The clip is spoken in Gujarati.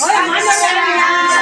Hola, mano,